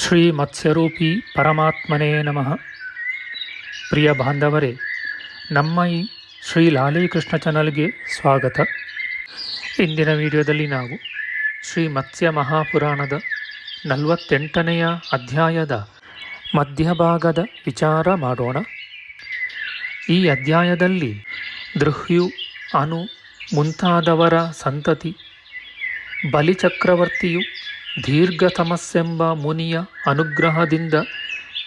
ಶ್ರೀ ಮತ್ಸ್ಯರೂಪಿ ಪರಮಾತ್ಮನೇ ನಮಃ. ಪ್ರಿಯ ಬಾಂಧವರೇ, ನಮ್ಮ ಈ ಶ್ರೀ ಲಾಲೀಕೃಷ್ಣ ಚಾನಲ್ಗೆ ಸ್ವಾಗತ. ಇಂದಿನ ವಿಡಿಯೋದಲ್ಲಿ ನಾವು ಶ್ರೀ ಮತ್ಸ್ಯ ಮಹಾಪುರಾಣದ ನಲವತ್ತೆಂಟನೆಯ ಅಧ್ಯಾಯದ ಮಧ್ಯಭಾಗದ ವಿಚಾರ ಮಾಡೋಣ. ಈ ಅಧ್ಯಾಯದಲ್ಲಿ ದೃಹ್ಯು, ಅನು ಮುಂತಾದವರ ಸಂತತಿ, ಬಲಿಚಕ್ರವರ್ತಿಯು ದೀರ್ಘತಮಸ್ಸೆಂಬ ಮುನಿಯ ಅನುಗ್ರಹದಿಂದ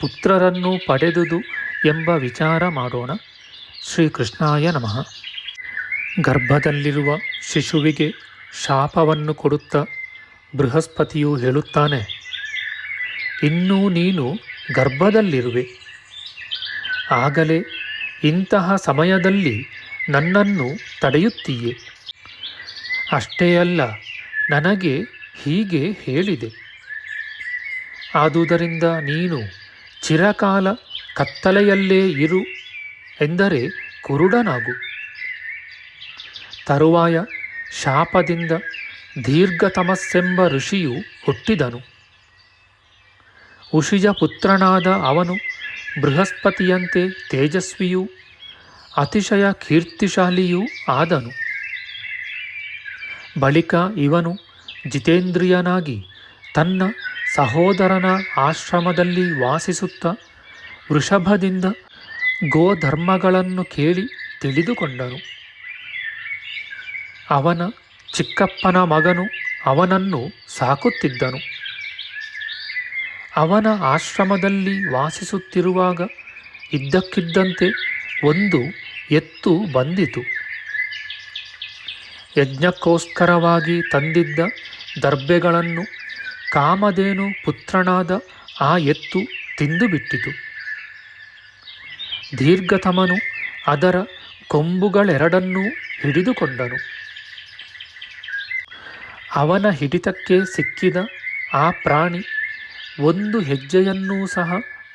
ಪುತ್ರರನ್ನು ಪಡೆದುದು ಎಂಬ ವಿಚಾರ ಮಾಡೋಣ. ಶ್ರೀಕೃಷ್ಣಾಯ ನಮಃ. ಗರ್ಭದಲ್ಲಿರುವ ಶಿಶುವಿಗೆ ಶಾಪವನ್ನು ಕೊಡುತ್ತಾ ಬೃಹಸ್ಪತಿಯು ಹೇಳುತ್ತಾನೆ, ಇನ್ನೂ ನೀನು ಗರ್ಭದಲ್ಲಿರುವೆ. ಆಗಲೇ ಇಂತಹ ಸಮಯದಲ್ಲಿ ನನ್ನನ್ನು ತಡೆಯುತ್ತೀಯೆ. ಅಷ್ಟೇ ಅಲ್ಲ, ನನಗೆ ಹೀಗೆ ಹೇಳಿದೆ. ಆದುದರಿಂದ ನೀನು ಚಿರಕಾಲ ಕತ್ತಲೆಯಲ್ಲೇ ಇರು ಎಂದರೆ ಕುರುಡನಾಗು. ತರುವಾಯ ಶಾಪದಿಂದ ದೀರ್ಘತಮಸ್ಸೆಂಬ ಋಷಿಯು ಹುಟ್ಟಿದನು. ಉಷಿಜ ಪುತ್ರನಾದ ಅವನು ಬೃಹಸ್ಪತಿಯಂತೆ ತೇಜಸ್ವಿಯೂ ಅತಿಶಯ ಕೀರ್ತಿಶಾಲಿಯೂ ಆದನು. ಬಳಿಕ ಇವನು ಜಿತೇಂದ್ರಿಯನಾಗಿ ತನ್ನ ಸಹೋದರನ ಆಶ್ರಮದಲ್ಲಿ ವಾಸಿಸುತ್ತ ವೃಷಭದಿಂದ ಗೋಧರ್ಮಗಳನ್ನು ಕೇಳಿ ತಿಳಿದುಕೊಂಡನು. ಅವನ ಚಿಕ್ಕಪ್ಪನ ಮಗನು ಅವನನ್ನು ಸಾಕುತ್ತಿದ್ದನು. ಅವನ ಆಶ್ರಮದಲ್ಲಿ ವಾಸಿಸುತ್ತಿರುವಾಗ ಇದ್ದಕ್ಕಿದ್ದಂತೆ ಒಂದು ಎತ್ತು ಬಂದಿತು. ಯಜ್ಞಕ್ಕೋಸ್ಕರವಾಗಿ ತಂದಿದ್ದ ದರ್ಬೆಗಳನ್ನು ಕಾಮಧೇನು ಪುತ್ರನಾದ ಆ ಎತ್ತು ತಿಂದುಬಿಟ್ಟಿತು. ದೀರ್ಘತಮನು ಅದರ ಕೊಂಬುಗಳೆರಡನ್ನೂ ಹಿಡಿದುಕೊಂಡನು. ಅವನ ಹಿಡಿತಕ್ಕೆ ಸಿಕ್ಕಿದ ಆ ಪ್ರಾಣಿ ಒಂದು ಹೆಜ್ಜೆಯನ್ನೂ ಸಹ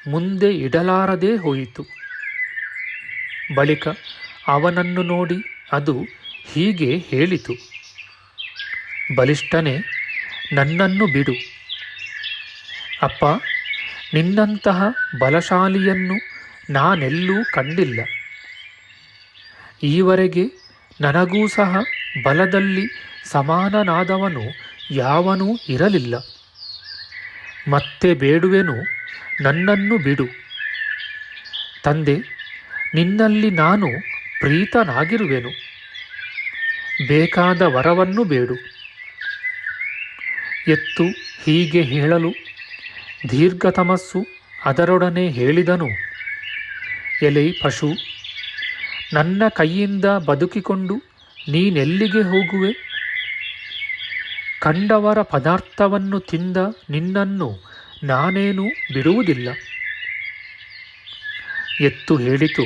ಮುಂದೆ ಇಡಲಾರದೇ ಹೋಯಿತು. ಬಳಿಕ ಅವನನ್ನು ನೋಡಿ ಅದು ಹೀಗೆ ಹೇಳಿತು. ಬಲಿಷ್ಠನೇ, ನನ್ನನ್ನು ಬಿಡು. ಅಪ್ಪ, ನಿನ್ನಂತಹ ಬಲಶಾಲಿಯನ್ನು ನಾನೆಲ್ಲೂ ಕಂಡಿಲ್ಲ. ಈವರೆಗೆ ನನಗೂ ಸಹ ಬಲದಲ್ಲಿ ಸಮಾನನಾದವನು ಯಾವನೂ ಇರಲಿಲ್ಲ. ಮತ್ತೆ ಬೇಡುವೆನು, ನನ್ನನ್ನು ಬಿಡು. ತಂದೆ, ನಿನ್ನಲ್ಲಿ ನಾನು ಪ್ರೀತನಾಗಿರುವೆನು. ಬೇಕಾದ ವರವನ್ನು ಬೇಡು. ಎತ್ತು ಹೀಗೆ ಹೇಳಲು ದೀರ್ಘತಮಸ್ಸು ಅದರೊಡನೆ ಹೇಳಿದನು. ಎಲೆ ಪಶು, ನನ್ನ ಕೈಯಿಂದ ಬದುಕಿಕೊಂಡು ನೀನೆಲ್ಲಿಗೆ ಹೋಗುವೆ? ಕಂಡವರ ಪದಾರ್ಥವನ್ನು ತಿಂದ ನಿನ್ನನ್ನು ನಾನೇನು ಬಿಡುವುದಿಲ್ಲ. ಎತ್ತು ಹೇಳಿತು,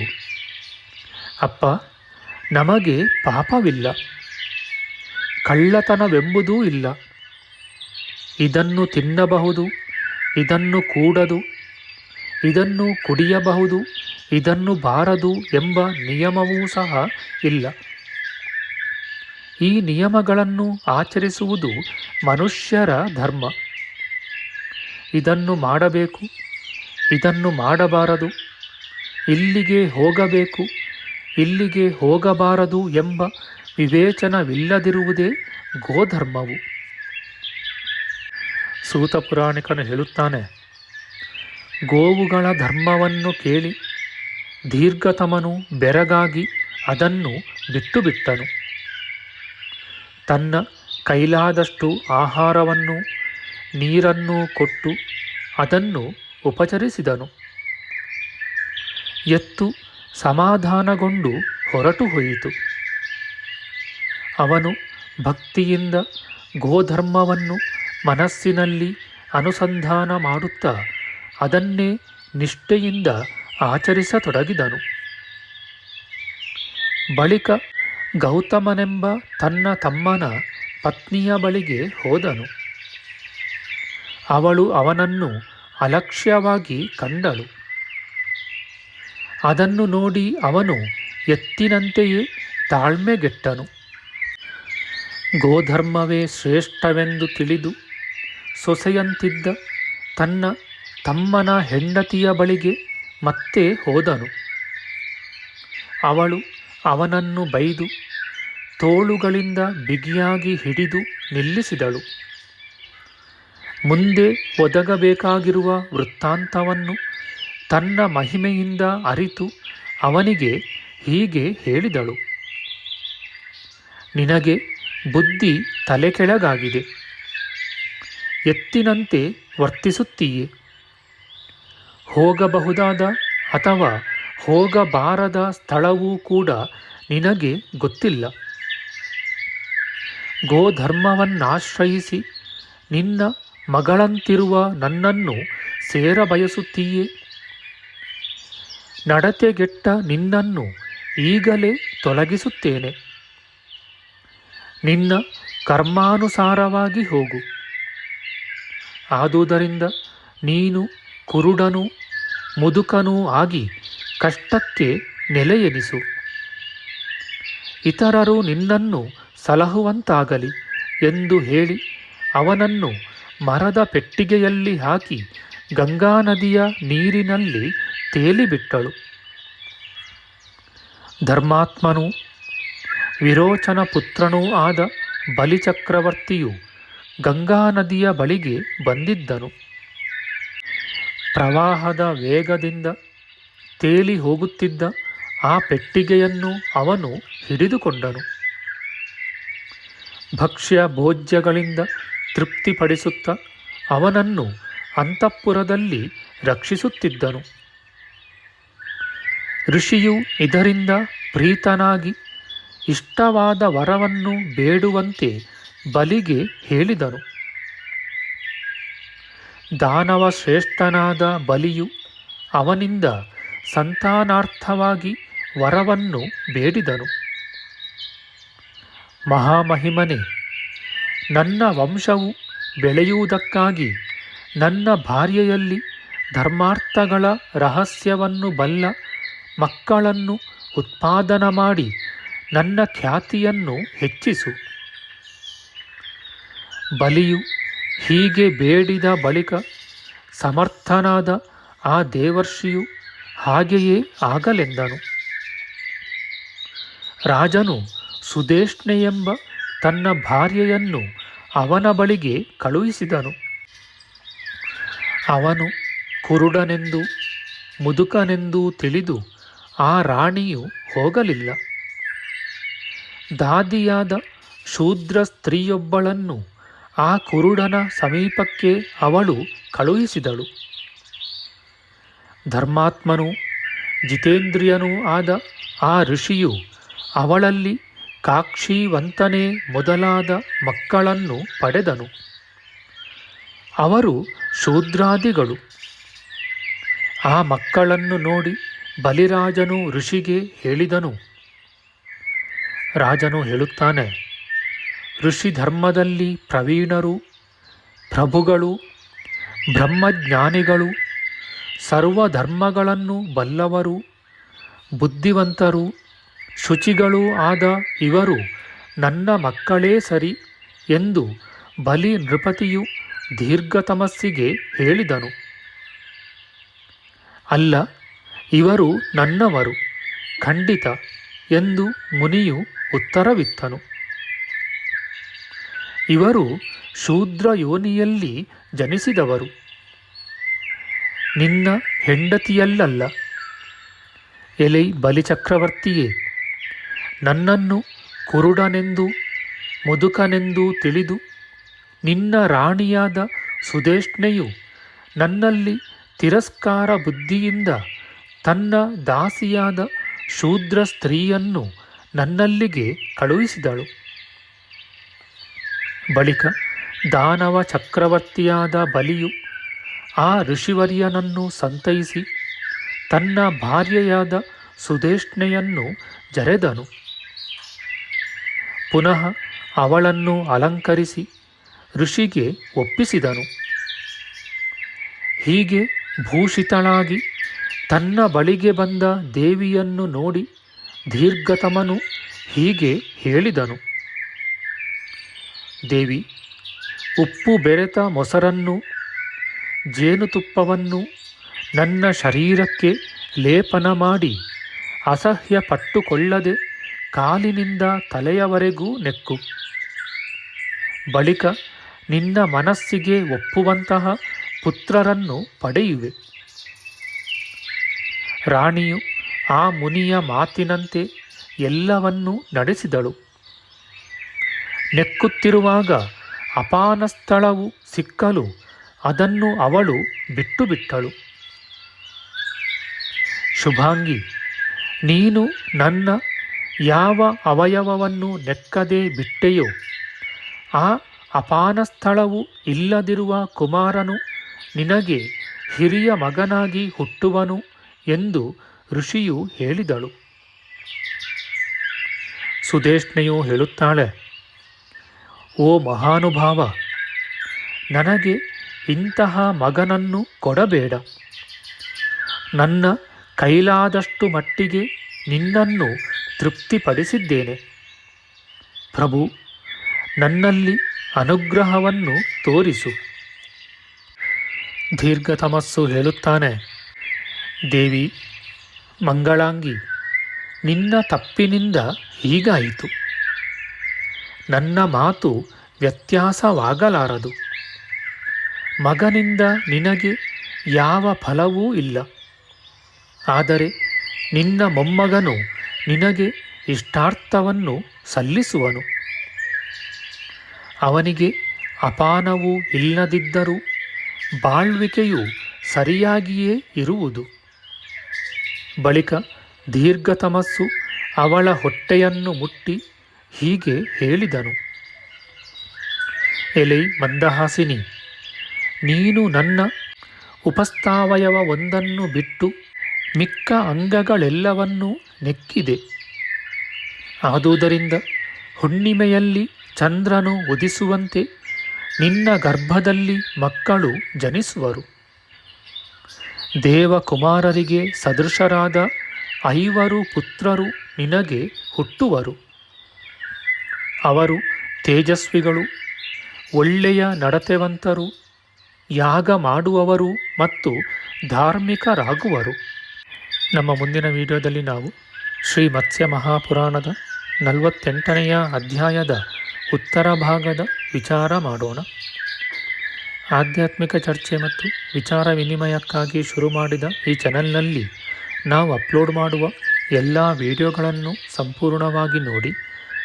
ಅಪ್ಪ, ನಮಗೆ ಪಾಪವಿಲ್ಲ. ಕಳ್ಳತನವೆಂಬುದೂ ಇಲ್ಲ. ಇದನ್ನು ತಿನ್ನಬಹುದು, ಇದನ್ನು ಕೂಡದು, ಇದನ್ನು ಕುಡಿಯಬಹುದು, ಇದನ್ನು ಬಾರದು ಎಂಬ ನಿಯಮವೂ ಸಹ ಇಲ್ಲ. ಈ ನಿಯಮಗಳನ್ನು ಆಚರಿಸುವುದು ಮನುಷ್ಯರ ಧರ್ಮ. ಇದನ್ನು ಮಾಡಬೇಕು, ಇದನ್ನು ಮಾಡಬಾರದು, ಇಲ್ಲಿಗೆ ಹೋಗಬೇಕು, ಇಲ್ಲಿಗೆ ಹೋಗಬಾರದು ಎಂಬ ವಿವೇಚನವಿಲ್ಲದಿರುವುದೇ ಗೋಧರ್ಮವು. ಸೂತ ಪುರಾಣಿಕನು ಹೇಳುತ್ತಾನೆ, ಗೋವುಗಳ ಧರ್ಮವನ್ನು ಕೇಳಿ ದೀರ್ಘತಮನು ಬೆರಗಾಗಿ ಅದನ್ನು ಬಿಟ್ಟು ಬಿಟ್ಟನು ತನ್ನ ಕೈಲಾದಷ್ಟು ಆಹಾರವನ್ನು, ನೀರನ್ನು ಕೊಟ್ಟು ಅದನ್ನು ಉಪಚರಿಸಿದನು. ಎತ್ತು ಸಮಾಧಾನಗೊಂಡು ಹೊರಟು ಹೋಯಿತು. ಅವನು ಭಕ್ತಿಯಿಂದ ಗೋಧರ್ಮವನ್ನು ಮನಸ್ಸಿನಲ್ಲಿ ಅನುಸಂಧಾನ ಮಾಡುತ್ತಾ ಅದನ್ನೇ ನಿಷ್ಠೆಯಿಂದ ಆಚರಿಸತೊಡಗಿದನು. ಬಳಿಕ ಗೌತಮನೆಂಬ ತನ್ನ ತಮ್ಮನ ಪತ್ನಿಯ ಬಳಿಗೆ ಹೋದನು. ಅವಳು ಅವನನ್ನು ಅಲಕ್ಷ್ಯವಾಗಿ ಕಂಡಳು. ಅದನ್ನು ನೋಡಿ ಅವನು ಎತ್ತಿನಂತೆಯೇ ತಾಳ್ಮೆಗೆಟ್ಟನು. ಗೋಧರ್ಮವೇ ಶ್ರೇಷ್ಠವೆಂದು ತಿಳಿದು ಸೊಸೆಯಂತಿದ್ದ ತನ್ನ ತಮ್ಮನ ಹೆಂಡತಿಯ ಬಳಿಗೆ ಮತ್ತೆ ಹೋದನು. ಅವಳು ಅವನನ್ನು ಬೈದು ತೋಳುಗಳಿಂದ ಬಿಗಿಯಾಗಿ ಹಿಡಿದು ನಿಲ್ಲಿಸಿದಳು. ಮುಂದೆ ಒದಗಬೇಕಾಗಿರುವ ವೃತ್ತಾಂತವನ್ನು ತನ್ನ ಮಹಿಮೆಯಿಂದ ಅರಿತು ಅವನಿಗೆ ಹೀಗೆ ಹೇಳಿದಳು. ನಿನಗೆ ಬುದ್ಧಿ ತಲೆಕೆಳಗಾಗಿದೆ. ಎತ್ತಿನಂತೆ ವರ್ತಿಸುತ್ತೀಯೆ? ಹೋಗಬಹುದಾದ ಅಥವಾ ಹೋಗಬಾರದ ಸ್ಥಳವೂ ಕೂಡ ನಿನಗೆ ಗೊತ್ತಿಲ್ಲ. ಗೋಧರ್ಮವನ್ನಾಶ್ರಯಿಸಿ ನಿನ್ನ ಮಗಳಂತಿರುವ ನನ್ನನ್ನು ಸೇರಬಯಸುತ್ತೀಯೇ ನಡತೆಗೆಟ್ಟ ನಿನ್ನನ್ನು ಈಗಲೇ ತೊಲಗಿಸುತ್ತೇನೆ. ನಿನ್ನ ಕರ್ಮಾನುಸಾರವಾಗಿ ಹೋಗು. ಆದುದರಿಂದ ನೀನು ಕುರುಡನು ಮುದುಕನೂ ಆಗಿ ಕಷ್ಟಕ್ಕೆ ನೆಲೆಯೆನಿಸು. ಇತರರು ನಿನ್ನನ್ನು ಸಲಹುವಂತಾಗಲಿ ಎಂದು ಹೇಳಿ ಅವನನ್ನು ಮರದ ಪೆಟ್ಟಿಗೆಯಲ್ಲಿ ಹಾಕಿ ಗಂಗಾ ನದಿಯ ನೀರಿನಲ್ಲಿ ತೇಲಿಬಿಟ್ಟಳು. ಧರ್ಮಾತ್ಮನೂ ವಿರೋಚನ ಪುತ್ರನೂ ಆದ ಬಲಿಚಕ್ರವರ್ತಿಯು ಗಂಗಾ ನದಿಯ ಬಳಿಗೆ ಬಂದಿದ್ದನು. ಪ್ರವಾಹದ ವೇಗದಿಂದ ತೇಲಿ ಹೋಗುತ್ತಿದ್ದ ಆ ಪೆಟ್ಟಿಗೆಯನ್ನು ಅವನು ಹಿಡಿದುಕೊಂಡನು. ಭಕ್ಷ್ಯ ಭೋಜ್ಯಗಳಿಂದ ತೃಪ್ತಿಪಡಿಸುತ್ತ ಅವನನ್ನು ಅಂತಃಪುರದಲ್ಲಿ ರಕ್ಷಿಸುತ್ತಿದ್ದನು. ಋಷಿಯು ಇದರಿಂದ ಪ್ರೀತನಾಗಿ ಇಷ್ಟವಾದ ವರವನ್ನು ಬೇಡುವಂತೆ ಬಲಿಗೆ ಹೇಳಿದನು ದಾನವ ಶ್ರೇಷ್ಠನಾದ ಬಲಿಯು ಅವನಿಂದ ಸಂತಾನಾರ್ಥವಾಗಿ ವರವನ್ನು ಬೇಡಿದನು. ಮಹಾಮಹಿಮನೆ, ನನ್ನ ವಂಶವು ಬೆಳೆಯುವುದಕ್ಕಾಗಿ ನನ್ನ ಭಾರ್ಯೆಯಲ್ಲಿ ಧರ್ಮಾರ್ಥಗಳ ರಹಸ್ಯವನ್ನು ಬಲ್ಲ ಮಕ್ಕಳನ್ನು ಉತ್ಪಾದನ ಮಾಡಿ ನನ್ನ ಖ್ಯಾತಿಯನ್ನು ಹೆಚ್ಚಿಸು. ಬಲಿಯು ಹೀಗೆ ಬೇಡಿದ ಬಳಿಕ ಸಮರ್ಥನಾದ ಆ ದೇವರ್ಷಿಯು ಹಾಗೆಯೇ ಆಗಲೆಂದನು. ರಾಜನು ಸುದೇಷ್ಣೆ ಎಂಬ ತನ್ನ ಭಾರ್ಯೆಯನ್ನು ಅವನ ಬಳಿಗೆ ಕಳುಹಿಸಿದನು. ಅವನು ಕುರುಡನೆಂದು, ಮುದುಕನೆಂದು ತಿಳಿದು ಆ ರಾಣಿಯು ಹೋಗಲಿಲ್ಲ. ದಾದಿಯಾದ ಶೂದ್ರ ಸ್ತ್ರೀಯೊಬ್ಬಳನ್ನು ಆ ಕುರುಡನ ಸಮೀಪಕ್ಕೆ ಅವಳು ಕಳುಹಿಸಿದಳು. ಧರ್ಮಾತ್ಮನೂ, ಜಿತೇಂದ್ರಿಯನೂ ಆದ ಆ ಋಷಿಯು ಅವಳಲ್ಲಿ ಕಾಕ್ಷಿವಂತನೇ ಮೊದಲಾದ ಮಕ್ಕಳನ್ನು ಪಡೆದನು. ಅವರು ಶೂದ್ರಾದಿಗಳು. ಆ ಮಕ್ಕಳನ್ನು ನೋಡಿ ಬಲಿರಾಜನು ಋಷಿಗೆ ಹೇಳಿದನು. ರಾಜನು ಹೇಳುತ್ತಾನೆ ಋಷಿ ಧರ್ಮದಲ್ಲಿ ಪ್ರವೀಣರು, ಪ್ರಭುಗಳು, ಬ್ರಹ್ಮಜ್ಞಾನಿಗಳು, ಸರ್ವಧರ್ಮಗಳನ್ನು ಬಲ್ಲವರು, ಬುದ್ಧಿವಂತರು, ಶುಚಿಗಳೂ ಆದ ಇವರು ನನ್ನ ಮಕ್ಕಳೇ ಸರಿ ಎಂದು ಬಲಿ ನೃಪತಿಯು ದೀರ್ಘತಮಸ್ಸಿಗೆ ಹೇಳಿದನು. ಅಲ್ಲ, ಇವರು ನನ್ನವರು, ಖಂಡಿತ ಎಂದು ಮುನಿಯು ಉತ್ತರವಿತ್ತನು. ಇವರು ಶೂದ್ರ ಯೋನಿಯಲ್ಲಿ ಜನಿಸಿದವರು. ನಿನ್ನ ಹೆಂಡತಿಯಲ್ಲಲ್ಲ. ಎಲೈ ಬಲಿಚಕ್ರವರ್ತಿಯೇ, ನನ್ನನ್ನು ಕುರುಡನೆಂದು, ಮುದುಕನೆಂದು ತಿಳಿದು, ನಿನ್ನ ರಾಣಿಯಾದ ಸುದೇಷ್ಣೆಯು ನನ್ನಲ್ಲಿ ತಿರಸ್ಕಾರ ಬುದ್ಧಿಯಿಂದ ತನ್ನ ದಾಸಿಯಾದ ಶೂದ್ರ ಸ್ತ್ರೀಯನ್ನು ನನ್ನಲ್ಲಿಗೆ ಕಳುಹಿಸಿದಳು. ಬಳಿಕ ದಾನವ ಚಕ್ರವರ್ತಿಯಾದ ಬಲಿಯು ಆ ಋಷಿವರ್ಯನನ್ನು ಸಂತೈಸಿ ತನ್ನ ಭಾರ್ಯೆಯಾದ ಸುದೇಷ್ಣೆಯನ್ನು ಜರೆದನು. ಪುನಃ ಅವಳನ್ನು ಅಲಂಕರಿಸಿ ಋಷಿಗೆ ಒಪ್ಪಿಸಿದನು. ಹೀಗೆ ಭೂಷಿತಳಾಗಿ ತನ್ನ ಬಳಿಗೆ ಬಂದ ದೇವಿಯನ್ನು ನೋಡಿ ದೀರ್ಘತಮನು ಹೀಗೆ ಹೇಳಿದನು. ದೇವಿ, ಉಪ್ಪು ಬೆರೆತ ಮೊಸರನ್ನು ಜೇನುತುಪ್ಪವನ್ನು ನನ್ನ ಶರೀರಕ್ಕೆ ಲೇಪನ ಮಾಡಿ ಅಸಹ್ಯ ಪಟ್ಟುಕೊಳ್ಳದೆ ಕಾಲಿನಿಂದ ತಲೆಯವರೆಗೂ ನೆಕ್ಕು. ಬಳಿಕ ನಿನ್ನ ಮನಸ್ಸಿಗೆ ಒಪ್ಪುವಂತಹ ಪುತ್ರರನ್ನು ಪಡೆಯುವೆ. ರಾಣಿಯು ಆ ಮುನಿಯ ಮಾತಿನಂತೆ ಎಲ್ಲವನ್ನೂ ನಡೆಸಿದಳು. ನೆಕ್ಕುತ್ತಿರುವಾಗ ಅಪಾನ ಸ್ಥಳವು ಸಿಕ್ಕಲು ಅದನ್ನು ಅವಳು ಬಿಟ್ಟು ಬಿಟ್ಟಳು ಶುಭಾಂಗಿ, ನೀನು ನನ್ನ ಯಾವ ಅವಯವವನ್ನು ನೆಕ್ಕದೆ ಬಿಟ್ಟೆಯೋ, ಆ ಅಪಾನ ಸ್ಥಳವು ಇಲ್ಲದಿರುವ ಕುಮಾರನು ನಿನಗೆ ಹಿರಿಯ ಮಗನಾಗಿ ಹುಟ್ಟುವನು ಎಂದು ಋಷಿಯು ಹೇಳಿದಳು. ಸುದೇಷ್ಣೆಯು ಹೇಳುತ್ತಾಳೆ ಓ ಮಹಾನುಭಾವ, ನನಗೆ ಇಂತಹ ಮಗನನ್ನು ಕೊಡಬೇಡ. ನನ್ನ ಕೈಲಾದಷ್ಟು ಮಟ್ಟಿಗೆ ನಿನ್ನನ್ನು ತೃಪ್ತಿಪಡಿಸಿದ್ದೇನೆ. ಪ್ರಭು, ನನ್ನಲ್ಲಿ ಅನುಗ್ರಹವನ್ನು ತೋರಿಸು. ದೀರ್ಘತಮಸ್ಸು ಹೇಳುತ್ತಾನೆ, ದೇವಿ, ಮಂಗಳಾಂಗಿ, ನಿನ್ನ ತಪ್ಪಿನಿಂದ ಹೀಗಾಯಿತು. ನನ್ನ ಮಾತು ವ್ಯತ್ಯಾಸವಾಗಲಾರದು. ಮಗನಿಂದ ನಿನಗೆ ಯಾವ ಫಲವೂ ಇಲ್ಲ. ಆದರೆ ನಿನ್ನ ಮೊಮ್ಮಗನು ನಿನಗೆ ಇಷ್ಟಾರ್ಥವನ್ನು ಸಲ್ಲಿಸುವನು. ಅವನಿಗೆ ಅಪಾನವೂ ಇಲ್ಲದಿದ್ದರೂ ಬಾಳ್ವಿಕೆಯು ಸರಿಯಾಗಿಯೇ ಇರುವುದು. ಬಳಿಕ ದೀರ್ಘತಮಸ್ಸು ಅವಳ ಹೊಟ್ಟೆಯನ್ನು ಮುಟ್ಟಿ ಹೀಗೆ ಹೇಳಿದನು. ಎಲೈ ಮಂದಹಾಸಿನಿ, ನೀನು ನನ್ನ ಉಪಸ್ಥಾವಯವ ಒಂದನ್ನು ಬಿಟ್ಟು ಮಿಕ್ಕ ಅಂಗಗಳೆಲ್ಲವನ್ನೂ ನೆಕ್ಕಿದೆ. ಆದುದರಿಂದ ಹುಣ್ಣಿಮೆಯಲ್ಲಿ ಚಂದ್ರನು ಉದಿಸುವಂತೆ ನಿನ್ನ ಗರ್ಭದಲ್ಲಿ ಮಕ್ಕಳು ಜನಿಸುವರು. ದೇವಕುಮಾರರಿಗೆ ಸದೃಶರಾದ ಐವರು ಪುತ್ರರು ನಿನಗೆ ಹುಟ್ಟುವರು. ಅವರು ತೇಜಸ್ವಿಗಳು, ಒಳ್ಳೆಯ ನಡತೆವಂತರು, ಯಾಗ ಮಾಡುವವರು ಮತ್ತು ಧಾರ್ಮಿಕರಾಗುವರು. ನಮ್ಮ ಮುಂದಿನ ವಿಡಿಯೋದಲ್ಲಿ ನಾವು ಶ್ರೀ ಮತ್ಸ್ಯ ಮಹಾಪುರಾಣದ ನಲವತ್ತೆಂಟನೆಯ ಅಧ್ಯಾಯದ ಉತ್ತರ ಭಾಗದ ವಿಚಾರ ಮಾಡೋಣ. ಆಧ್ಯಾತ್ಮಿಕ ಚರ್ಚೆ ಮತ್ತು ವಿಚಾರ ವಿನಿಮಯಕ್ಕಾಗಿ ಶುರು ಮಾಡಿದ ಈ ಚಾನೆಲ್ನಲ್ಲಿ ನಾವು ಅಪ್ಲೋಡ್ ಮಾಡುವ ಎಲ್ಲ ವಿಡಿಯೋಗಳನ್ನು ಸಂಪೂರ್ಣವಾಗಿ ನೋಡಿ.